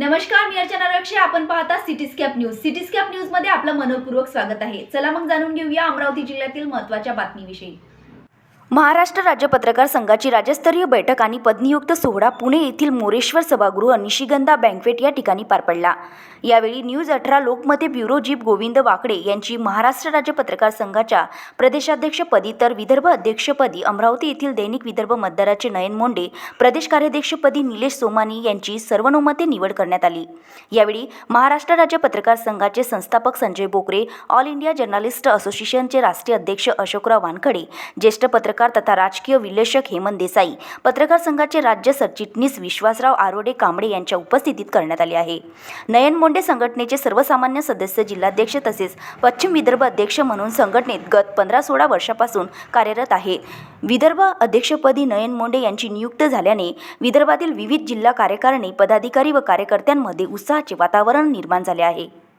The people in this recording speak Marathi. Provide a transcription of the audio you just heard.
नमस्कार मी अर्चना रक्षे. आपण पाहता सिटीस्कॅप न्यूज सिटीस्कॅप न्यूजमध्ये आपलं मनपूर्वक स्वागत आहे. चला मग जाणून घेऊया अमरावती जिल्ह्यातील महत्त्वाच्या बातमीविषयी. महाराष्ट्र राज्य पत्रकार संघाची राज्यस्तरीय बैठक आणि पदनियुक्त सोहळा पुणे येथील मोरेश्वर सभागृह निशिगंधा बँकवेट या ठिकाणी पार पडला. यावेळी न्यूज अठरा लोकमते ब्युरो जीप गोविंद वाकडे यांची महाराष्ट्र राज्य पत्रकार संघाच्या प्रदेशाध्यक्षपदी तर विदर्भ अध्यक्षपदी अमरावती येथील दैनिक विदर्भ मतदाराचे नयन मोंडे प्रदेश कार्याध्यक्षपदी निलेश सोमानी यांची सर्वानुमते निवड करण्यात आली. यावेळी महाराष्ट्र राज्य पत्रकार संघाचे संस्थापक Sanjay Bokare all India journalist असोसिएशनचे राष्ट्रीय अध्यक्ष अशोकराव वानखडे ज्येष्ठ पत्रकार पत्रकार तथा राजकीय विश्लेषक हेमंत देसाई. पत्रकार संघाचे राज्य सरचिटणीस विश्वासराव आरोडे कांबळे यांच्या उपस्थितीत करण्यात आले आहे. नयन मोंडे संघटनेचे सर्वसामान्य सदस्य जिल्हाध्यक्ष तसेच पश्चिम विदर्भ अध्यक्ष म्हणून संघटनेत गत पंधरा सोळा वर्षापासून कार्यरत आहे. विदर्भ अध्यक्षपदी नयन मोंडे यांची नियुक्त झाल्याने विदर्भातील विविध जिल्हा कार्यकारिणी पदाधिकारी व कार्यकर्त्यांमध्ये उत्साहाचे वातावरण निर्माण झाले आहे.